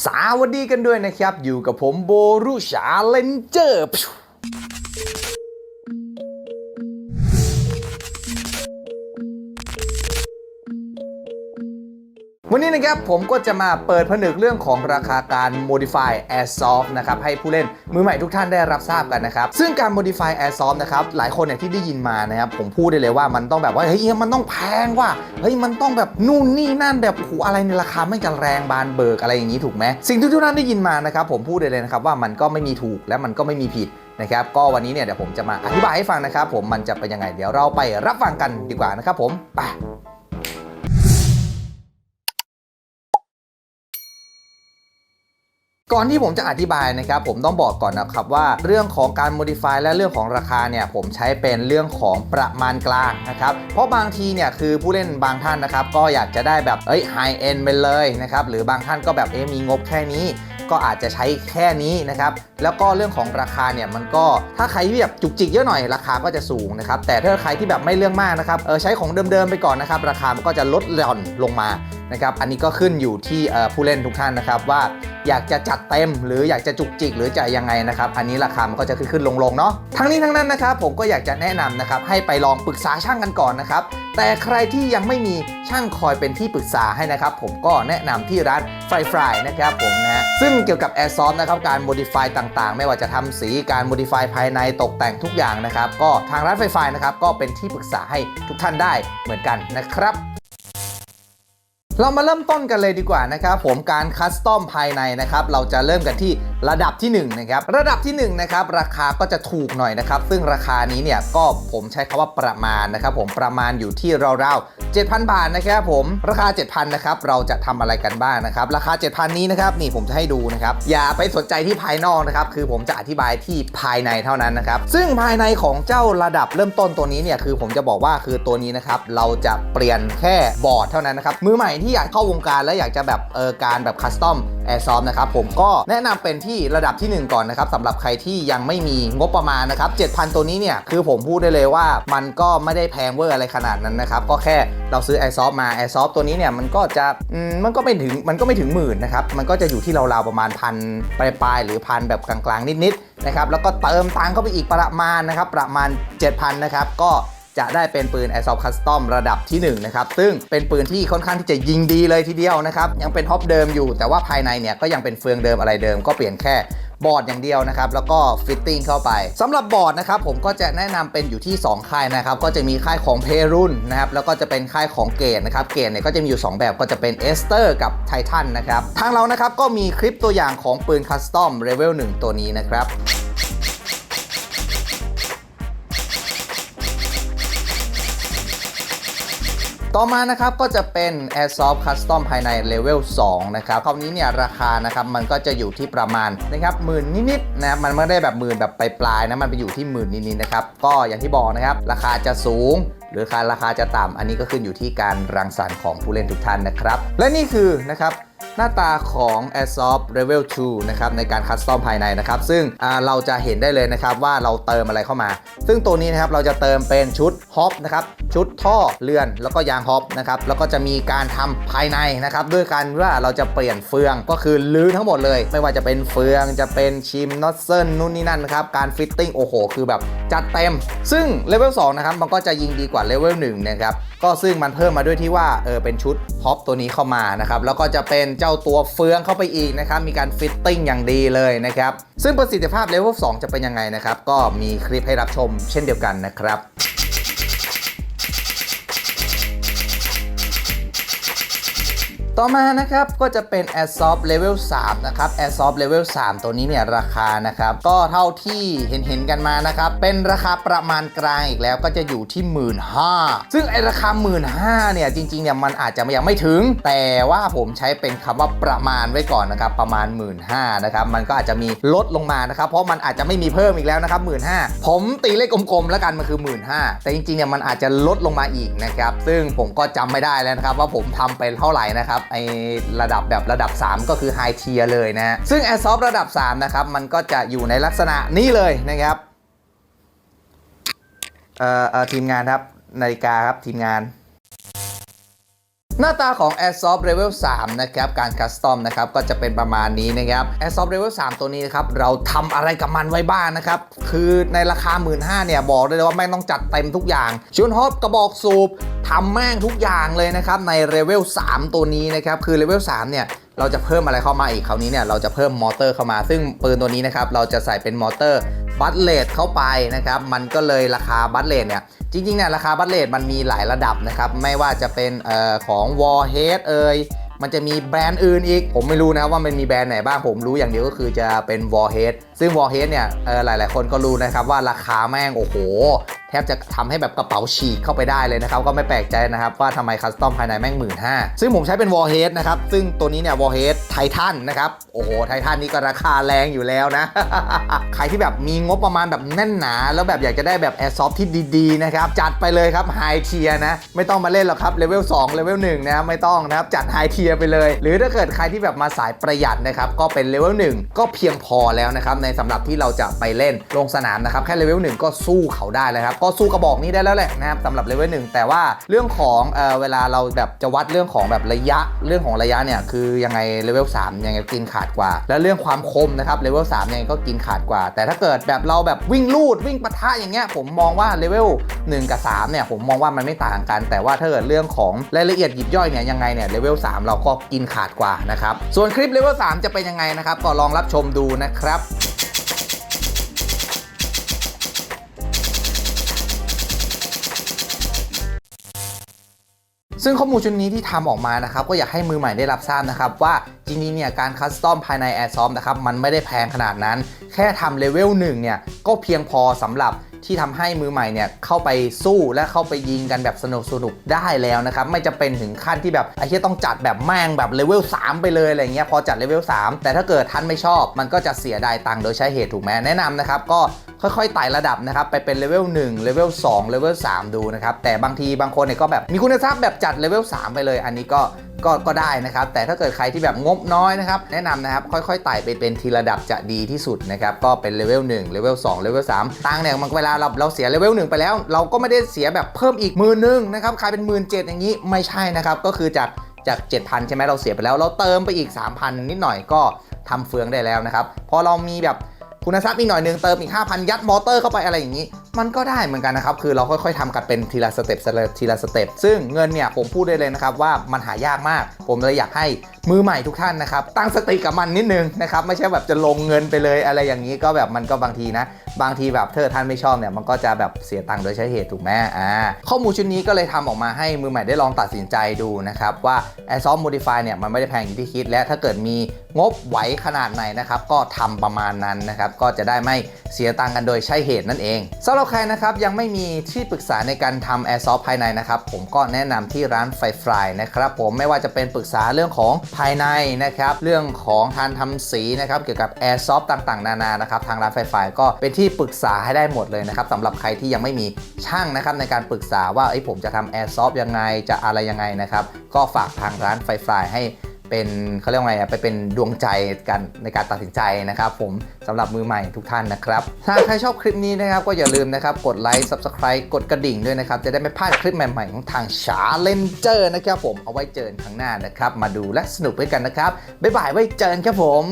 สวัสดีกันด้วยนะครับ อยู่กับผมโบรุชาเลนเจอร์ วันนี้นะครับผมก็จะมาเปิดผนึกเรื่องของราคาการ modify airsoft นะครับให้ผู้เล่นมือใหม่ทุกท่านได้รับทราบกันนะครับ ซึ่งการ modify airsoft นะครับหลายคนเนี่ยที่ได้ยินมานะครับผมพูดได้เลยว่ามันต้องแบบว่าเฮ้ยมันต้องแพงว่ะเฮ้ยมันต้องแบบนู่นนี่นั่นแบบโอ้โหอะไรในราคาไม่จะแรงบานเบิกอะไรอย่างนี้ถูกไหมสิ่งที่ทุกท่านได้ยินมานะครับผมพูดได้เลยนะครับว่ามันก็ไม่มีถูกและมันก็ไม่มีผิดนะครับก็วันนี้เนี่ยเดี๋ยวผมจะมาอธิบายให้ฟังนะครับผมมันจะเป็นยังไงเดี๋ยวเราไปรับฟังกันดีกว่านะครับผมไป ก่อนที่ผมจะอธิบายนะครับผมต้องบอกก่อนนะครับว่าเรื่องของการ modify และเรื่องของราคาเนี่ยผมใช้เป็นเรื่องของประมาณกลางนะครับเพราะบางทีเนี่ยคือผู้เล่นบางท่านนะครับก็อยากจะได้แบบเอ้ย high end ไปเลยนะครับหรือบางท่านก็แบบเอ๊มีงบแค่นี้ก็อาจจะใช้แค่นี้นะครับแล้วก็เรื่องของราคาเนี่ยมันก็ถ้าใครที่แบบจุกจิกเยอะหน่อยราคาก็จะสูงนะครับแต่ถ้าใครที่แบบไม่เรื่องมากนะครับเออใช้ของเดิมๆไปก่อนนะครับราคามันก็จะลดหย่อนลงมานะครับอันนี้ก็ขึ้นอยู่ที่ผู้เล่นทุกท่านนะครับว่า อยากจะจัดเต็ม หรืออยากจะจุกจิกหรือจะยังไงนะครับ อันนี้ราคามันก็จะขึ้นขึ้นลงลงเนาะทั้งนี้ทั้งนั้นนะครับผมก็อยากจะแนะนำนะครับให้ไปลองปรึกษาช่างกันก่อนนะครับแต่ใครที่ยังไม่มีช่างคอยเป็นที่ปรึกษาให้นะครับ ผมก็แนะนำที่ร้านไฟฟรายนะครับผมนะฮะซึ่งเกี่ยวกับ Air s o f t นะครับการ modify ต่างๆ ไม่ว่าจะทำสีการ modify ภายในตกแต่งทุกอย่างนะครับ ก็ทางร้านไฟฟรายนะครับก็เป็นที่ปรึกษาให้ทุกท่านได้เหมือนกันนะครับ เรามาเริ่มต้นกันเลยดีกว่านะครับผมการคัสตอมภายในนะครับ เราจะเริ่มกันที่ ระดับที่1นะครับระดับที่1นะครับราคาก็จะถูกหน่อยนะครับ ซึ่งราคานี้เนี่ยก็ผมใช้คำว่าประมาณนะครับ ผมประมาณอยู่ที่ราวๆ7,000 บาทนะครับผมราคา 7,000นะครับเราจะทำอะไรกันบ้างนะครับ ราคา 7,000 นี้นะครับนี่ผมจะให้ดูนะครับอย่าไปสนใจที่ภายนอกนะครับคือผมจะอธิบายที่ภายในเท่านั้นนะครับซึ่งภายในของเจ้าระดับเริ่มต้นตัวนี้เนี่ยคือผมจะบอกว่าคือตัวนี้นะครับเราจะเปลี่ยนแค่บอร์ดเท่านั้นนะครับมือใหม่ที่อยากเข้าวงการและอยากจะแบบเออการแบบคัสตอมแอร์ซอมนะครับผมก็แนะนำเป็นที่ระดับทีหนึ่1 ก่อนนะครับสำหรับใครที่ยังไม่มีงบประมาณนะครับ7,000 ตัวนี้เนี่ยคือผมพูดได้เลยว่ามันก็ไม่ได้แพงเวอร์อะไรขนาดนั้นนะครับก็แค่เราซื้อ a i r s o f t มา a i r s o f t ตัวนี้เนี่ยมันก็จะมันก็ไม่ถึงมันก็ไม่ถึงหมื่นนะครับมันก็จะอยู่ที่ราวๆประมาณพันปลายๆหรือพันแบบกลางๆนิดๆนะครับแล้วก็เติมตังค์เข้าไปอีกประมาณนะครับประมาณ 7,000นะครับก็ จะได้เป็นปืน Airsoft Custom ระดับที่ 1 นะครับ ซึ่งเป็นปืนที่ค่อนข้างที่จะยิงดีเลยทีเดียวนะครับ ยังเป็นฮอปเดิมอยู่ แต่ว่าภายในเนี่ยก็ยังเป็นเฟืองเดิมอะไรเดิม ก็เปลี่ยนแค่บอร์ดอย่างเดียวนะครับ แล้วก็ฟิตติ้งเข้าไปสำหรับบอร์ดนะครับ ผมก็จะแนะนำเป็นอยู่ที่ 2 ค่ายนะครับ ก็จะมีค่ายของเพรุนนะครับ แล้วก็จะเป็นค่ายของเกตนะครับ เกตเนี่ยก็จะมีอยู่ 2 แบบก็จะเป็นเอสเตอร์กับไททันนะครับ ทางเรานะครับก็มีคลิปตัวอย่างของปืนคัสตอมเลเวล1ตัวนี้นะครับ ต่อมานะครับก็จะเป็น Airsoft Custom ภายในเลเวล2นะครับคราวนี้เนี่ยราคานะครับมันก็จะอยู่ที่ประมาณนะครับหมื่นนิดๆนะมันไม่ได้แบบหมื่นแบบปลายๆนะมันไปอยู่ที่หมื่นนิดๆนะครับก็อย่างที่บอกนะครับราคาจะสูงหรือราคาจะต่ำอันนี้ก็ขึ้นอยู่ที่การรังสรรค์ของผู้เล่นทุกท่านนะครับ และนี่คือนะครับ หน้าตาของ Airsoft Level 2 นะครับในการคัสตอมภายในนะครับ ซึ่งเราจะเห็นได้เลยนะครับว่าเราเติมอะไรเข้ามา ซึ่งตัวนี้นะครับเราจะเติมเป็นชุดฮอปนะครับชุดท่อเรือนแล้วก็ยางฮอปนะครับแล้วก็จะมีการทำภายในนะครับด้วยการว่าเราจะเปลี่ยนเฟืองก็คือลื้อทั้งหมดเลย ไม่ว่าจะเป็นเฟืองจะเป็นชิมน็อตเซิลนู่นนี่นั่นนะครับการฟิตติ้งโอ้โห คือแบบจัดเต็ม ซึ่งเลเวล2นะครับมันก็จะยิงดีกว่าเลเวล1นะครับก็ซึ่งมันเพิ่มมาด้วยที่ว่าเออเป็นชุดฮอปตัวนี้เข้ามานะครับแล้วก็จะเป็นเจ้าตัวเฟืองเข้าไปอีกนะครับ มีการฟิตติ้งอย่างดีเลยนะครับ ซึ่งประสิทธิภาพเลเวล2จะเป็นยังไงนะครับ ก็มีคลิปให้รับชมเช่นเดียวกันนะครับ ต่อมานะครับก็จะเป็น Airsoft Level 3 นะครับ Airsoft Level 3 ตัวนี้เนี่ยราคานะครับก็เท่าที่เห็นเห็นกันมานะครับเป็นราคาประมาณกลางอีกแล้วก็จะอยู่ที่ 1 5ื่นซึ่งไอราคา 1 5ื่นเนี่ยจริงๆเนี่ยมันอาจจะยังไม่ถึง แต่ว่าผมใช้เป็นคำว่าประมาณไว้ก่อนนะครับประมาณ 1 5ื่นนะครับมันก็อาจจะมีลดลงมานะครับเพราะมันอาจจะไม่มีเพิ่มอีกแล้วนะครับ1 5ื่นผมตีเลขกลมๆแล้วกันมันคือ 1 5ื่นแต่จริงๆเนี่ยมันอาจจะลดลงมาอีกนะครับซึ่งผมก็จำไม่ได้แล้วนะครับว่าผมทำไปเท่าไหร่นะครับไอระดับแบบระดับ 3 ก็คือไฮเทียเลยนะฮะซึ่ง Airsoft ระดับ 3 นะครับ มันก็จะอยู่ในลักษณะนี้เลยนะครับเอ่อเอ่อทีมงานครับนาฬิกาครับทีมงาน หน้าตาของ Airsoft Level 3 นะครับ การคัสตอมนะครับ ก็จะเป็นประมาณนี้นะครับ Airsoft Level 3 ตัวนี้นะครับ เราทำอะไรกับมันไว้บ้างนะครับ คือในราคา 1 5ื่นเนี่ย บอกได้เลยว่าแม่งต้องจัดเต็มทุกอย่าง ชุดฮอปกระบอกสูบทำแม่งทุกอย่างเลยนะครับ ในเลเวล3ตัวนี้นะครับ คือเลเวล3เนี่ยเราจะเพิ่มอะไรเข้ามาอีกคราวนี้เนี่ยเราจะเพิ่มมอเตอร์เข้ามา ซึ่งปืนตัวนี้นะครับเราจะใส่เป็นมอเตอร์ บัตเลดเข้าไปนะครับ มันก็เลยราคาบัตเลดเนี่ย จริงๆเนี่ยราคาบัตเลดมันมีหลายระดับนะครับ ไม่ว่าจะเป็นออของ Warhead เอ่ยมันจะมีแบรนด์อื่นอีก ผมไม่รู้นะว่ามันมีแบรนด์ไหนบ้าง ผมรู้อย่างเดียวก็คือจะเป็น Warhead ซึ่ง Warhead เนี่ยหลาย ๆ คนก็รู้นะครับว่าราคาแม่งโอ้โห แทบจะทำให้แบบกระเป๋าฉีกเข้าไปได้เลยนะครับ ก็ไม่แปลกใจนะครับว่าทำไมคัสตอมภายในแม่งหมื่นห้าซึ่งผมใช้เป็น Warhead นะครับ ซึ่งตัวนี้เนี่ย Warhead ไททันนะครับ โอ้โห ไททันนี่ก็ราคาแรงอยู่แล้วนะ ใครที่แบบมีงบประมาณแบบแน่นหนา แล้วแบบอยากจะได้แบบ Airsoft ที่ดีๆนะครับ จัดไปเลยครับไฮเทียนะ ไม่ต้องมาเล่นหรอกครับเลเวล2เลเวล1นะครับไม่ต้องนะครับจัดไฮเทียไปเลย หรือถ้าเกิดใครที่แบบมาสายประหยัดนะครับก็เป็นเลเวล1ก็เพียงพอแล้วนะครับในสำหรับที่เราจะไปเล่นลงสนามนะครับแค่เลเวล1ก็สู้เขาได้แล้วครับก็สู้กระบอกนี้ได้แล้วแหละนะครับสำหรับเลเวล1แต่ว่าเรื่องของเออเวลาเราแบบจะวัดเรื่องของแบบระยะเรื่องของระยะเนี่ยคือยังไงเลเวล3ยังไงกินขาดกว่า แล้วเรื่องความคมนะครับเลเวล3ยังไงก็กินขาดกว่า แต่ถ้าเกิดแบบเราแบบวิ่งลูดวิ่งปะทะอย่างเงี้ยผมมองว่าเลเวล1กับ3เนี่ยผมมองว่ามันไม่ต่างกัน แต่ว่าถ้าเกิดเรื่องของรายละเอียดหยิบย่อยเนี่ยยังไงเนี่ยเลเวล3เราก็กินขาดกว่านะครับส่วนคลิปเลเวล3จะเป็นยังไงนะครับก็ลองรับชมดูนะครับ ซึ่งข้อมูลชุดนี้ที่ทำออกมานะครับก็อยากให้มือใหม่ได้รับทราบนะครับว่าจริงๆเนี่ยการคัสตอมภายใน Air s o f t นะครับมันไม่ได้แพงขนาดนั้น แค่ทำเลเวล1เนี่ยก็เพียงพอสำหรับที่ทำให้มือใหม่เนี่ยเข้าไปสู้และเข้าไปยิงกันแบบสนุกสนุกได้แล้วนะครับ ไม่จะเป็นถึงขั้นที่แบบไอ้ที่ต้องจัดแบบแม่งแบบเลเวล3ไปเลยอะไรเงี้ยพอจัดเลเวล3แต่ถ้าเกิดท่านไม่ชอบ มันก็จะเสียดายตังค์โดยใช้เหตุถูกไหมแนะนำนะครับ ก็ ค่อยๆไต่ระดับนะครับไปเป็นเลเวล1เลเวล2เลเวล3ดูนะครับแต่บางทีบางคนเนี่ยก็แบบมีคุณทรัพย์แบบจัดเลเวล3ไปเลย อันนี้ก็ก็ก็ได้นะครับ แต่ถ้าเกิดใครที่แบบงบน้อยนะครับ แนะนำนะครับ ค่อยๆไต่ไปเป็นทีระดับจะดีที่สุดนะครับ ก็เป็นเลเวล1เลเวล2เลเวล3ตังเนี่ยมันเวลาเราเราเสียเลเวล1ไปแล้ว เราก็ไม่ได้เสียแบบเพิ่มอีกหมื่นนึงนะครับใครเป็นหมื่นเจ็ดอย่างนี้ไม่ใช่นะครับ ก็คือจากจาก 7,000 ใช่ไหมเราเสียไปแล้ว เราเติมไปอีก 3,000 นิดหน่อยก็ทำเฟืองได้แล้วนะครับ พอเรามีแบบ คุณทรัพย์อีกหน่อยหนึงเติมอีก 5,000 ยัดมอเตอร์เข้าไปอะไรอย่างนี้มันก็ได้เหมือนกันนะครับ คือเราค่อยๆทำกันเป็นทีละสเต็ปทีละสเต็ปซึ่งเงินเนี่ยผมพูดได้เลยนะครับว่ามันหายากมาก ผมเลยอยากให้มือใหม่ทุกท่านนะครับตั้งสติกับมันนิดนึงนะครับไม่ใช่แบบจะลงเงินไปเลยอะไรอย่างนี้ก็แบบมันก็บางทีนะ บางทีแบบเธอท่านไม่ชอบเนี่ยมันก็จะแบบเสียตังค์โดยใช้เหตุถูกไหมอ่าข้อมูลชุดนี้ก็เลยทำออกมาให้มือใหม่ได้ลองตัดสินใจดูนะครับว่า Airsoft Modify เนี่ยมันไม่ได้แพงอย่างที่คิด และถ้าเกิดมีงบไหวขนาดไหนนะครับก็ทำประมาณนั้นนะครับก็จะได้ไม่เสียตังค์กันโดยใช้เหตุนั่นเองสำหรับใครนะครับยังไม่มีที่ปรึกษาในการทำ Airsoft ภายในนะครับผมก็แนะนำที่ร้านไฟฟรายนะครับผมไม่ว่าจะเป็นปรึกษาเรื่องของภายในนะครับเรื่องของการทำสีนะครับเกี่ยวกับ Airsoft ต่างๆ นานานะครับทางร้านไฟฟรายก็เป็นที่ปรึกษาให้ได้หมดเลยนะครับสำหรับใครที่ยังไม่มีช่างนะครับในการปรึกษาว่าเอ้ผมจะทำ Airsoft ยังไงจะอะไรยังไงนะครับก็ฝากทางร้านไฟฟรายให้ เป็นเขาเรียกว่าไงอะไปเป็นดวงใจกันในการตัดสินใจนะครับ ผมสำหรับมือใหม่ทุกท่านนะครับถ้าใครชอบคลิปนี้นะครับก็อย่าลืมนะครับกดไลค์ Subscribe กดกระดิ่งด้วยนะครับ จะได้ไม่พลาดคลิปใหม่ๆของทางชาเลนเจอร์นะครับผมเอาไว้เจอกันครั้งหน้านะครับ มาดูและสนุกด้วยกันนะครับบ๊ายบายไว้เจอกันครับผม